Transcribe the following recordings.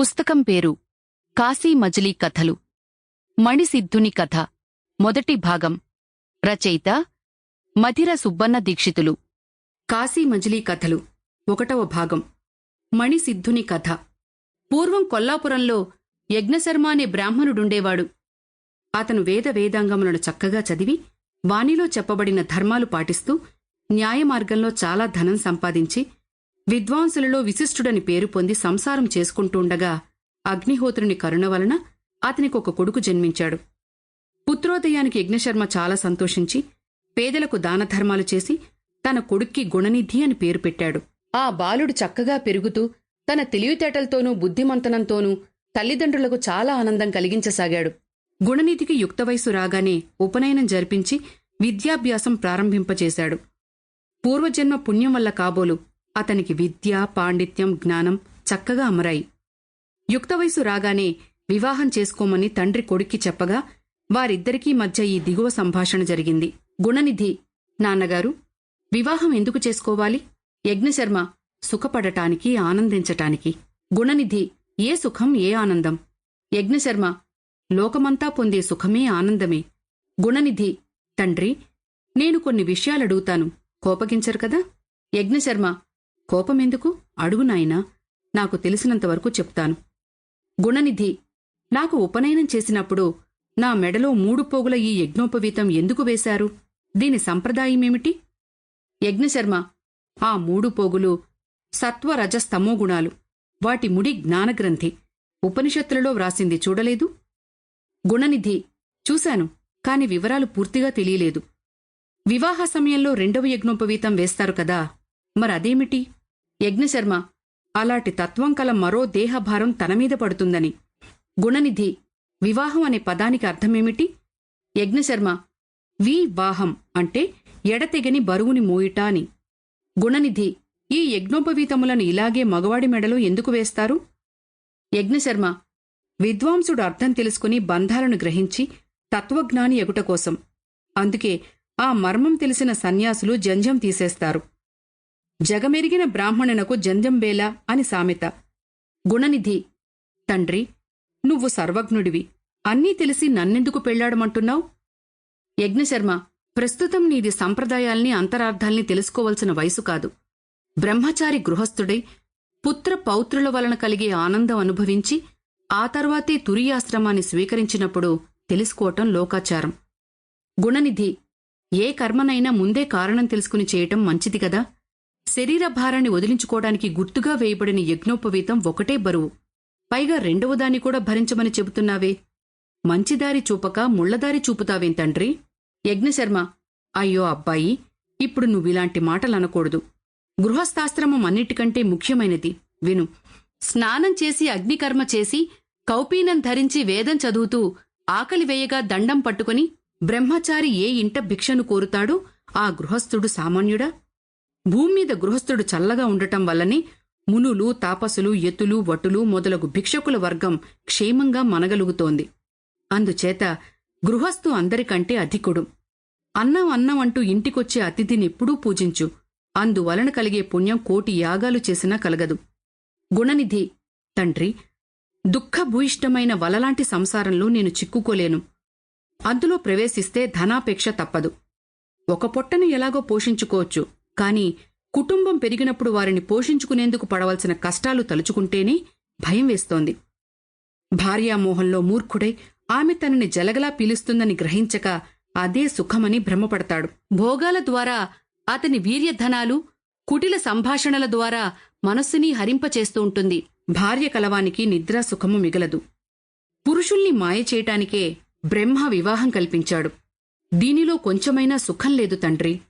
పుస్తకం పేరు కాశీ మజిలీ కథలు. మణిసిద్ధుని కథ. మొదటి భాగం. రచయిత మధిర సుబ్బన్న దీక్షితులు. కాశీ మజిలీ కథలు. ఒకటవ భాగం. మణిసిద్ధుని కథ. పూర్వం కొల్లాపురంలో యజ్ఞశర్మ అనే బ్రాహ్మణుడుండేవాడు. అతను వేద వేదాంగములను చక్కగా చదివి వాణిలో చెప్పబడిన ధర్మాలు పాటిస్తూ న్యాయమార్గంలో చాలా ధనం సంపాదించి విద్వాంసులలో విశిష్టుడని పేరు పొంది సంసారం చేసుకుంటూండగా అగ్నిహోత్రుని కరుణ వలన అతనికొక కొడుకు జన్మించాడు. పుత్రోదయానికి యజ్ఞశర్మ చాలా సంతోషించి పేదలకు దానధర్మాలు చేసి తన కొడుక్కి గుణనిధి అని పేరు పెట్టాడు. ఆ బాలుడు చక్కగా పెరుగుతూ తన తెలివితేటలతోనూ బుద్ధిమంతనంతోనూ తల్లిదండ్రులకు చాలా ఆనందం కలిగించసాగాడు. గుణనిధికి యుక్త వయసు రాగానే ఉపనయనం జరిపించి విద్యాభ్యాసం ప్రారంభింపచేశాడు. పూర్వజన్మ పుణ్యం వల్ల కాబోలు అతనికి విద్య పాండిత్యం జ్ఞానం చక్కగా అమరాయి. యుక్త వయసు రాగానే వివాహం చేసుకోమని తండ్రి కొడుక్కి చెప్పగా వారిద్దరికీ మధ్య ఈ దిగువ సంభాషణ జరిగింది. గుణనిధి నాన్నగారు వివాహం ఎందుకు చేసుకోవాలి? యజ్ఞశర్మ సుఖపడటానికి ఆనందించటానికి. గుణనిధి ఏ సుఖం ఏ ఆనందం? యజ్ఞశర్మ లోకమంతా పొందే సుఖమే ఆనందమే. గుణనిధి తండ్రి నేను కొన్ని విషయాలడుగుతాను. కోపగించరు కదా? యజ్ఞశర్మ కోపమెందుకు? అడుగు నాయనా నాకు తెలిసినంతవరకు చెప్తాను. గుణనిధి నాకు ఉపనయనం చేసినప్పుడు నా మెడలో మూడు పోగుల ఈ యజ్ఞోపవీతం ఎందుకు వేశారు? దీని సంప్రదాయమేమిటి? యజ్ఞశర్మ ఆ మూడు పోగులు సత్వరజస్తమో గుణాలు. వాటి ముడి జ్ఞానగ్రంథి. ఉపనిషత్తులలో వ్రాసింది చూడలేదు? గుణనిధి చూశాను కాని వివరాలు పూర్తిగా తెలియలేదు. వివాహ సమయంలో రెండవ యజ్ఞోపవీతం వేస్తారు కదా? మరదేమిటి? యజ్ఞశర్మ అలాంటి తత్వం కల మరో దేహభారం తనమీద పడుతుందని. గుణనిధి వివాహం అనే పదానికి అర్థమేమిటి? యజ్ఞశర్మ వివాహం అంటే ఎడతెగని బరువుని మోయిట అని. గుణనిధి ఈ యజ్ఞోపవీతములను ఇలాగే మగవాడి మెడలో ఎందుకు వేస్తారు? యజ్ఞశర్మ విద్వాంసుడు అర్థం తెలుసుకుని బంధాలను గ్రహించి తత్వజ్ఞాని ఎగుట కోసం. అందుకే ఆ మర్మం తెలిసిన సన్యాసులు జంజం తీసేస్తారు. జగమెరిగిన బ్రాహ్మణునకు జంజంబేల అని సామెత. గుణనిధి తండ్రి నువ్వు సర్వజ్ఞుడివి. అన్నీ తెలిసి నన్నెందుకు పెళ్ళాడమంటున్నావు యజ్ఞశర్మ ప్రస్తుతం నీది సంప్రదాయాల్ని అంతరార్థాల్ని తెలుసుకోవలసిన వయసు కాదు. బ్రహ్మచారి గృహస్థుడై పుత్ర పౌత్రుల వలన కలిగే ఆనందం అనుభవించి ఆ తర్వాతే తురియాశ్రమాన్ని స్వీకరించినప్పుడు తెలుసుకోవటం లోకాచారం. గుణనిధి ఏ కర్మనైనా ముందే కారణం తెలుసుకుని చేయటం మంచిది కదా? శరీర భారాన్ని వదిలించుకోవడానికి గుర్తుగా వేయబడిన యజ్ఞోపవీతం ఒకటే బరువు. పైగా రెండవదాన్ని కూడా భరించమని చెబుతున్నావే. మంచిదారి చూపక ముళ్ళదారి చూపుతావేం తండ్రి? యజ్ఞశర్మ అయ్యో అబ్బాయి ఇప్పుడు నువ్విలాంటి మాటలనకూడదు. గృహస్థాశ్రమం అన్నిటికంటే ముఖ్యమైనది. విను. స్నానం చేసి అగ్నికర్మ చేసి కౌపీనం ధరించి వేదం చదువుతూ ఆకలి వేయగా దండం పట్టుకుని బ్రహ్మచారి ఏ ఇంట భిక్షను కోరుతాడో? ఆ గృహస్థుడు సామాన్యుడా? భూమ్మీద గృహస్థుడు చల్లగా ఉండటం వల్లనే మునులు తాపసులు ఎత్తులు వటులు మొదలగు భిక్షకుల వర్గం క్షేమంగా మనగలుగుతోంది. అందుచేత గృహస్థు అందరికంటే అధికుడు. అన్నం అన్నం అంటూ ఇంటికొచ్చే అతిథినెప్పుడూ పూజించు. అందువలన కలిగే పుణ్యం కోటి యాగాలు చేసినా కలగదు. గుణనిధి తండ్రి దుఃఖభూయిష్టమైన వలలాంటి సంసారంలో నేను చిక్కుకోలేను. అందులో ప్రవేశిస్తే ధనాపేక్ష తప్పదు. ఒక పొట్టను ఎలాగో పోషించుకోవచ్చు. కాని కుటుంబం పెరిగినప్పుడు వారిని పోషించుకునేందుకు పడవలసిన కష్టాలు తలుచుకుంటేనే భయం వేస్తోంది. భార్యామోహంలో మూర్ఖుడై ఆమె తనని జలగలా పీలుస్తుందని గ్రహించక అదే సుఖమని భ్రమపడతాడు. భోగాల ద్వారా అతని వీర్యధనాలు కుటిల సంభాషణల ద్వారా మనస్సుని హరింపచేస్తూ ఉంటుంది. భార్య కలవానికి నిద్రా సుఖము మిగలదు. పురుషుల్ని మాయ చేయటానికే బ్రహ్మ వివాహం కల్పించాడు. దీనిలో కొంచెమైనా సుఖం లేదు తండ్రి.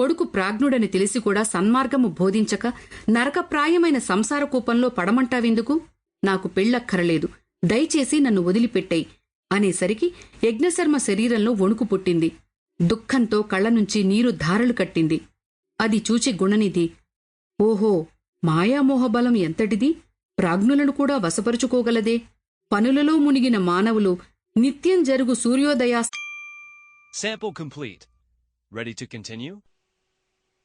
కొడుకు ప్రాజ్ఞుడని తెలిసి కూడా సన్మార్గము బోధించక నరకప్రాయమైన సంసార కూపంలో పడమంటావెందుకు? నాకు పెళ్ళక్కరలేదు. దయచేసి నన్ను వదిలిపెట్టేయ్ అనేసరికి యజ్ఞశర్మ శరీరంలో వణుకు పుట్టింది. దుఃఖంతో కళ్ళ నుంచి నీరు ధారలు కట్టింది. అది చూచి గుణనిధి ఓహో మాయామోహబలం ఎంతటిది? ప్రాజ్ఞులను కూడా వశపరుచుకోగలదే. పనులలో మునిగిన మానవులు నిత్యం జరుగు సూర్యోదయా Sample complete. Ready to continue?